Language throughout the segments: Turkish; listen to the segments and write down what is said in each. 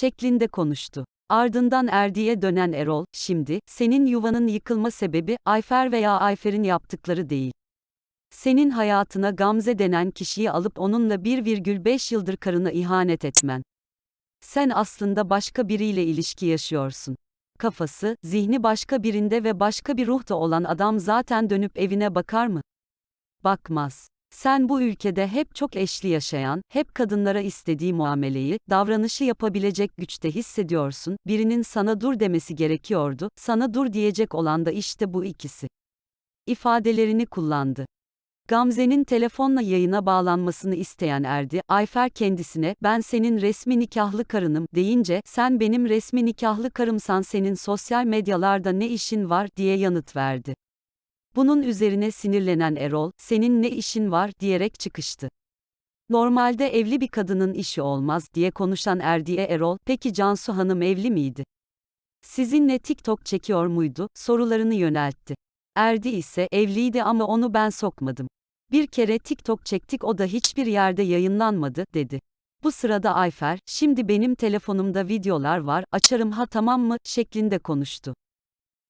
şeklinde konuştu. Ardından Erdi'ye dönen Erol, şimdi, senin yuvanın yıkılma sebebi, Ayfer veya Ayfer'in yaptıkları değil. Senin hayatına Gamze denen kişiyi alıp onunla 1,5 yıldır karına ihanet etmen. Sen aslında başka biriyle ilişki yaşıyorsun. Kafası, zihni başka birinde ve başka bir ruhta olan adam zaten dönüp evine bakar mı? Bakmaz. Sen bu ülkede hep çok eşli yaşayan, hep kadınlara istediği muameleyi, davranışı yapabilecek güçte hissediyorsun, birinin sana dur demesi gerekiyordu, sana dur diyecek olan da işte bu ikisi. İfadelerini kullandı. Gamze'nin telefonla yayına bağlanmasını isteyen Erdi, Ayfer kendisine, ben senin resmi nikahlı karınım, deyince, sen benim resmi nikahlı karımsan senin sosyal medyalarda ne işin var, diye yanıt verdi. Bunun üzerine sinirlenen Erol, senin ne işin var, diyerek çıkıştı. Normalde evli bir kadının işi olmaz, diye konuşan Erdi'ye Erol, peki Cansu Hanım evli miydi? Sizinle TikTok çekiyor muydu, sorularını yöneltti. Erdi ise, evliydi ama onu ben sokmadım. Bir kere TikTok çektik o da hiçbir yerde yayınlanmadı, dedi. Bu sırada Ayfer, şimdi benim telefonumda videolar var, açarım ha tamam mı, şeklinde konuştu.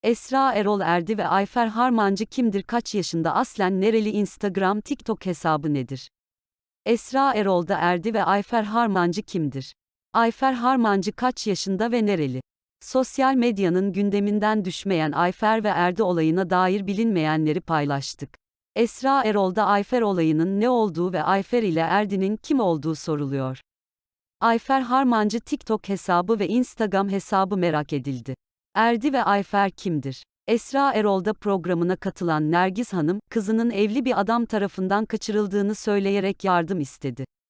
Esra Erol Erdi ve Ayfer Harmancı kimdir kaç yaşında aslen nereli Instagram TikTok hesabı nedir? Esra Erol da Erdi ve Ayfer Harmancı kimdir? Ayfer Harmancı kaç yaşında ve nereli? Sosyal medyanın gündeminden düşmeyen Ayfer ve Erdi olayına dair bilinmeyenleri paylaştık. Esra Erol'da Ayfer olayının ne olduğu ve Ayfer ile Erdi'nin kim olduğu soruluyor. Ayfer Harmancı TikTok hesabı ve Instagram hesabı merak edildi. Erdi ve Ayfer kimdir? Esra Erol'da programına katılan Nergiz Hanım, kızının evli bir adam tarafından kaçırıldığını söyleyerek yardım istedi.